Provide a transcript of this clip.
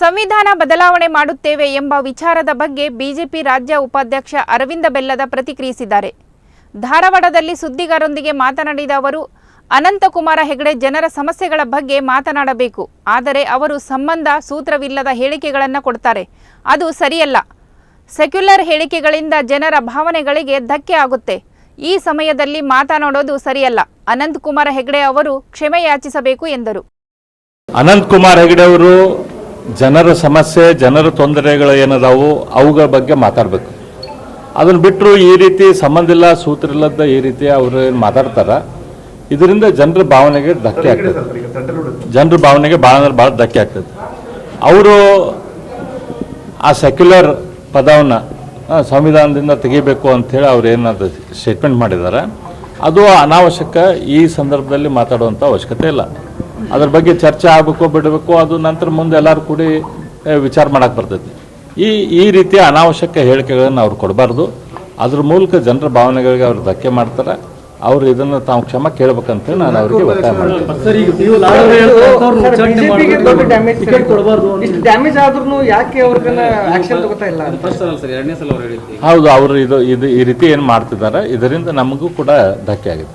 ಸಂವಿಧಾನ ಬದಲಾವಣೆ ಮಾಡುತ್ತೇವೆ ಎಂಬ ವಿಚಾರದ ಬಗ್ಗೆ ಬಿಜೆಪಿ ರಾಜ್ಯ ಉಪಾಧ್ಯಕ್ಷ ಅರವಿಂದ ಬೆಲ್ಲದ ಪ್ರತಿಕ್ರಿಯಿಸಿದ್ದಾರೆ. ಧಾರವಾಡದಲ್ಲಿ ಸುದ್ದಿಗಾರರೊಂದಿಗೆ ಮಾತನಾಡಿದ ಅವರು, ಅನಂತಕುಮಾರ ಹೆಗಡೆ ಜನರ ಸಮಸ್ಯೆಗಳ ಬಗ್ಗೆ ಮಾತನಾಡಬೇಕು. ಆದರೆ ಅವರು ಸಂಬಂಧ ಸೂತ್ರವಿಲ್ಲದ ಹೇಳಿಕೆಗಳನ್ನು ಕೊಡ್ತಾರೆ. ಅದು ಸರಿಯಲ್ಲ. ಸೆಕ್ಯುಲರ್ ಹೇಳಿಕೆಗಳಿಂದ ಜನರ ಭಾವನೆಗಳಿಗೆ ಧಕ್ಕೆ ಆಗುತ್ತೆ. ಈ ಸಮಯದಲ್ಲಿ ಮಾತನಾಡೋದು ಸರಿಯಲ್ಲ. ಅನಂತಕುಮಾರ ಹೆಗಡೆ ಅವರು ಕ್ಷಮೆ ಯಾಚಿಸಬೇಕು ಎಂದರು. ಅನಂತಕುಮಾರ್ ಹೆಗಡೆ ಅವರು ಜನರ ಸಮಸ್ಯೆ, ಜನರ ತೊಂದರೆಗಳು ಏನದಾವು ಅವುಗಳ ಬಗ್ಗೆ ಮಾತಾಡಬೇಕು. ಅದನ್ನ ಬಿಟ್ಟರು ಈ ರೀತಿ ಸಂಬಂಧ ಇಲ್ಲ, ಸೂತ್ರ ಇಲ್ಲದ ಈ ರೀತಿ ಅವರು ಏನು ಮಾತಾಡ್ತಾರ. ಇದರಿಂದ ಜನರ ಭಾವನೆಗೆ ಧಕ್ಕೆ ಆಗ್ತದೆ. ಜನರ ಭಾವನೆಗೆ ಭಾಳ ಅಂದ್ರೆ ಭಾಳ ಧಕ್ಕೆ ಆಗ್ತದೆ. ಅವರು ಆ ಸೆಕ್ಯುಲರ್ ಪದವನ್ನು ಸಂವಿಧಾನದಿಂದ ತೆಗಿಬೇಕು ಅಂಥೇಳಿ ಅವ್ರು ಏನಾದ್ರು ಸ್ಟೇಟ್ಮೆಂಟ್ ಮಾಡಿದ್ದಾರೆ ಅದು ಅನಾವಶ್ಯಕ ಈ ಸಂದರ್ಭದಲ್ಲಿ ಮಾತಾಡುವಂಥ ಅವಶ್ಯಕತೆ ಇಲ್ಲ. ಅದ್ರ ಬಗ್ಗೆ ಚರ್ಚೆ ಆಗಬೇಕು ಬಿಡಬೇಕು ಅದು ನಂತರ ಮುಂದೆ ಎಲ್ಲರೂ ಕೂಡಿ ವಿಚಾರ ಮಾಡಕ್ಕೆ ಬರ್ತೈತಿ. ಈ ಈ ರೀತಿಯ ಅನಾವಶ್ಯಕ ಹೇಳಿಕೆಗಳನ್ನು ಅವ್ರು ಕೊಡಬಾರ್ದು. ಅದ್ರ ಮೂಲಕ ಜನರ ಭಾವನೆಗಳಿಗೆ ಅವ್ರು ಧಕ್ಕೆ ಮಾಡ್ತಾರೆ. ಅವ್ರು ಇದನ್ನ ತಾವು ಕ್ಷಮ ಕೇಳ್ಬೇಕಂತ ನಾನು ಅವರಿಗೆ ಒತ್ತಾಯ ಮಾಡ್ತೀನಿ. ಸರ್ ನೀವು ಲಾಡರ್ ಹೇಳ್ತಕ್ಕಂಥವ್ರು ಉಚ್ಚಾಟನೆ ಬಿಜೆಪಿಗೆ ಡ್ಯಾಮೇಜ್ ಟಿಕೆಟ್ ಕೊಡಬಾರ್ದು ಡ್ಯಾಮೇಜ್ ಆದ್ರೂ ಯಾಕೆ ಅವ್ರಿಗನ್ನ ಆಕ್ಷನ್ ತಗೋತಾ ಫಸ್ಟ್ ಸರ್ ಎರಡನೇ ಸಲ ಅವ್ರು ಹೇಳಿದ್ದು. ಹೌದು ಅವರು ಇದು ಇದು ಈ ರೀತಿ ಏನು ಮಾಡ್ತಿದ್ದಾರೆ ಇದರಿಂದ ನಮಗೂ ಕೂಡ ಧಕ್ಕೆ ಆಗಿದೆ.